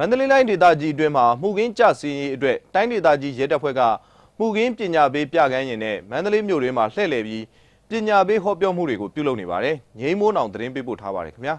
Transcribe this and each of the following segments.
မန္တလေးတိုင်းဒေသကြီးအတွင်းမှာမှုကင်းကြစီရင်ရေးအတွက်တိုင်းဒေသကြီးရဲတပ်ဖွဲ့ကမှုကင်းပညာပေးပြကန်းရင်နဲ့မန္တလေးမြို့တွင်းမှာလှည့်လည်ပြီးပညာပေးဟောပြောမှုတွေကိုပြုလုပ်နေပါတယ်။ငိမ့်မိုးအောင်သတင်းပေးပို့ထားပါတယ်ခင်ဗျာ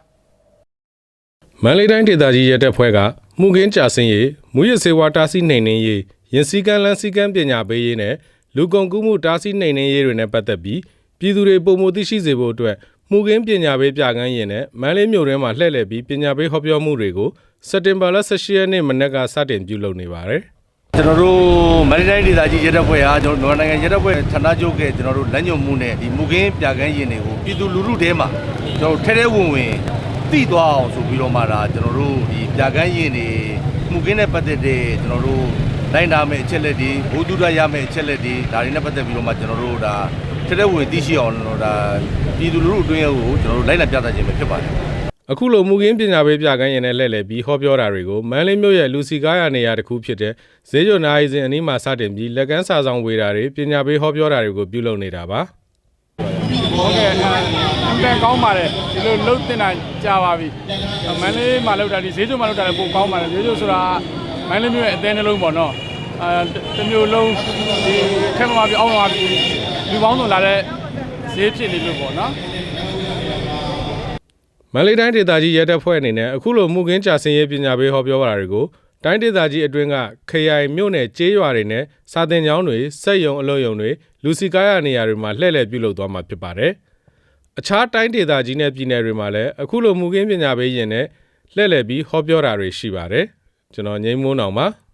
။မန္တလေးတိုင်းဒေသကြီးရဲတပ်ဖွဲ့ကမှုကင်းကြဆင်းရေးမူရစ်စေဝါတားဆီးနှိမ်နင်းရေးရင်စည်းကမ်းလမ်းစည်းကမ်းပညာပေးရေးနဲ့လူကုန်ကူးမှုတားဆီးနှိမ်နင်းရေးတွေနဲ့ပတ်သက်ပြီးပြည်သူတွေပုံမသိရှိစေဖို့အတွက် မှုကင်းပညာပေးပြကန်းရင်နဲ့မန္တလေးမြို့ထဲမှာလှည့်လည်ပြီးပညာပေးဟောပြောမှုတွေကိုစက်တင်ဘာလ18ရက်နေ့မနက်ကစတင်ပြုလုပ်နေပါတယ်။ကျွန်တော်တို့မန္တလေးတိုင်းဒေသကြီးရဲတပ်ဖွဲ့ဟာကျွန်တော်တို့နိုင်ငံရဲတပ်ဖွဲ့ဌာနချုပ်ကကျွန်တော်တို့လက်ညှိုးမှုနဲ့ဒီမူကင်းပြကန်းရင်တွေကိုပြည်သူလူထုထဲမှာကျွန်တော်တို့ထဲထဲဝင်ဝင်သိသွားအောင်ဆိုပြီးတော့မှဒါကျွန်တော်တို့ဒီပြကန်းရင်တွေမူကင်းနဲ့ပတ်သက်တဲ့ကျွန်တော်တို့လိုက်နာမယ့်အချက်လက်တွေဘုဒ္ဓရရမယ့်အချက်လက်တွေဒါတွေနဲ့ပတ်သက်ပြီးတော့မှကျွန်တော်တို့ဒါ ထဲထဲဝင်ဝင်သိရှိအောင်လို့ဒါပြည်သူလူထုအတွင်းကိုကျွန်တော်တို့လိုက်လံပြသခြင်းပဲဖြစ်ပါတယ်အခုလိုမူကင်းပညာပေးပြကန်းရင်နဲ့လှည့်လည်ပြီးဟောပြောတာတွေကိုမန်းလေးမြို့ရဲ့လူစီကားရနေရာတစ်ခုဖြစ်တဲ့ဈေးကျော်နာရီစဉ်အနီးမှာစတင်ပြီးလက်ကမ်းစာဆောင်ဝေတာတွေပညာပေးဟောပြောတာတွေကိုပြုလုပ်နေတာပါဟုတ်ကဲ့အဲအမှန်ကောင်းပါတယ်ဒီလိုလှုပ်တင်တာကြာပါပြီမန္တလေးမှာလှုပ်တာဒီဈေးကျွန်းမှာလှုပ်တာလည်းပိုကောင်းပါတယ်ဈေးကျွန်းဆိုတာမန္တလေးမြို့ရဲ့အသေးနှလုံးပေါ့နော်အဲတစ်မျိုးလုံးဒီခက်မမပြအောင်ပါပြီ လူပေါင်းစုံလာတဲ့ဈေးဖြစ်နေလို့ပေါ့နော်မန္တလေးတိုင်းဒေသကြီးရဲတပ်ဖွဲ့အနေနဲ့အခုလိုမှုကင်းကြဆင်းရေးပညာပေးဟောပြောတာတွေကိုတိုင်းဒေသကြီးအတွင်းကခရိုင်မြို့နယ်ကျေးရွာတွေနဲ့စာသင်ကျောင်းတွေစက်ရုံအလုပ်ရုံတွေလူစီကားရနေရာတွေမှာလှည့်လည်ပြုလုပ်သွားမှာဖြစ်ပါတယ်။အခြားတိုင်းဒေသကြီးနဲ့ပြည်နယ်တွေမှာလည်းအခုလိုမှုကင်းပညာပေးရင်နဲ့လှည့်လည်ပြီးဟောပြောတာတွေရှိပါတယ်။ကျွန်တော်ငိမ့်မိုးနောင်ပါ။